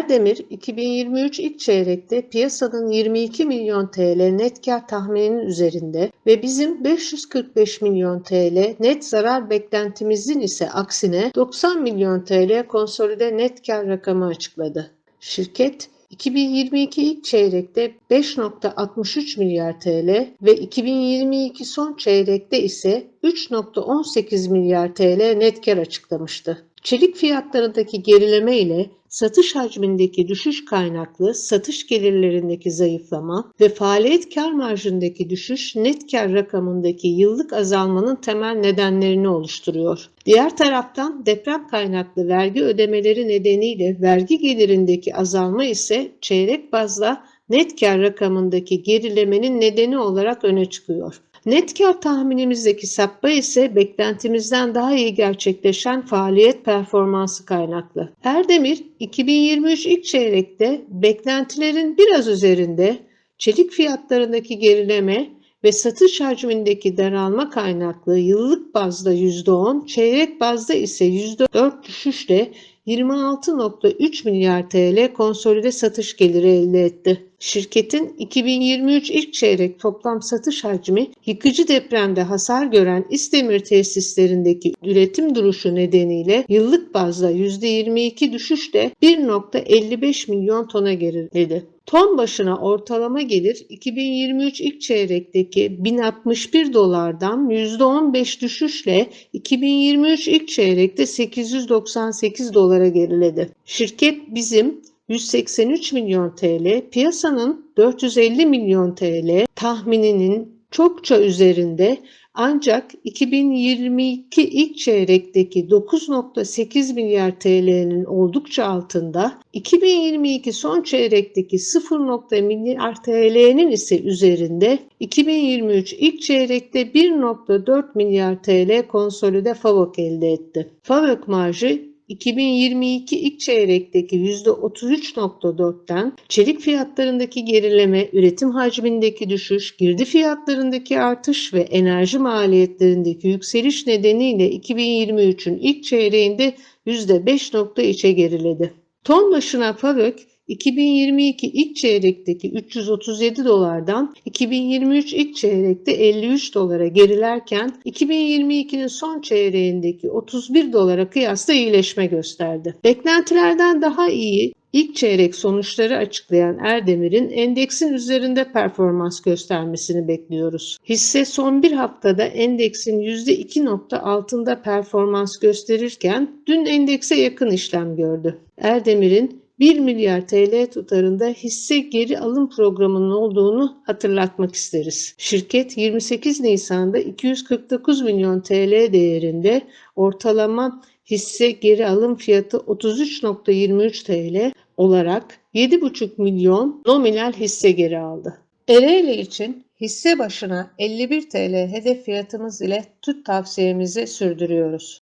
Erdemir 2023 ilk çeyrekte piyasanın 22 milyon TL net kar tahmininin üzerinde ve bizim 545 milyon TL net zarar beklentimizin ise aksine 90 milyon TL konsolide net kar rakamı açıkladı. Şirket 2022 ilk çeyrekte 5.63 milyar TL ve 2022 son çeyrekte ise 3.18 milyar TL net kar açıklamıştı. Çelik fiyatlarındaki gerileme ile satış hacmindeki düşüş kaynaklı satış gelirlerindeki zayıflama ve faaliyet kar marjındaki düşüş net kar rakamındaki yıllık azalmanın temel nedenlerini oluşturuyor. Diğer taraftan deprem kaynaklı vergi ödemeleri nedeniyle vergi gelirindeki azalma ise çeyrek bazda net kar rakamındaki gerilemenin nedeni olarak öne çıkıyor. Net kar tahminimizdeki sapma ise beklentimizden daha iyi gerçekleşen faaliyet performansı kaynaklı. Erdemir 2023 ilk çeyrekte beklentilerin biraz üzerinde çelik fiyatlarındaki gerileme ve satış hacmindeki daralma kaynaklı yıllık bazda %10, çeyrek bazda ise %4 düşüşle 26.3 milyar TL konsolide satış geliri elde etti. Şirketin 2023 ilk çeyrek toplam satış hacmi yıkıcı depremde hasar gören İsdemir tesislerindeki üretim duruşu nedeniyle yıllık bazda %22 düşüşle 1.55 milyon tona geriledi. Ton başına ortalama gelir 2023 ilk çeyrekteki 1061 dolardan %15 düşüşle 2023 ilk çeyrekte 898 dolara geriledi. Şirket bizim 183 milyon TL, piyasanın 450 milyon TL tahmininin çokça üzerinde ancak 2022 ilk çeyrekteki 9.8 milyar TL'nin oldukça altında, 2022 son çeyrekteki 0. milyar TL'nin ise üzerinde, 2023 ilk çeyrekte 1.4 milyar TL konsolide FAVÖK elde etti. FAVÖK marjı 2022 ilk çeyrekteki %33.4'ten çelik fiyatlarındaki gerileme, üretim hacmindeki düşüş, girdi fiyatlarındaki artış ve enerji maliyetlerindeki yükseliş nedeniyle 2023'ün ilk çeyreğinde %5.3'e geriledi. Ton başına FAVÖK 2022 ilk çeyrekteki 337 dolardan 2023 ilk çeyrekte 53 dolara gerilerken 2022'nin son çeyreğindeki 31 dolara kıyasla iyileşme gösterdi. Beklentilerden daha iyi İlk çeyrek sonuçları açıklayan Erdemir'in endeksin üzerinde performans göstermesini bekliyoruz. Hisse son bir haftada endeksin %2 altında performans gösterirken dün endekse yakın işlem gördü. Erdemir'in 1 milyar TL tutarında hisse geri alım programının olduğunu hatırlatmak isteriz. Şirket 28 Nisan'da 249 milyon TL değerinde ortalama hisse geri alım fiyatı 33.23 TL olarak 7,5 milyon nominal hisse geri aldı. Ereğli için hisse başına 51 TL hedef fiyatımız ile tut tavsiyemizi sürdürüyoruz.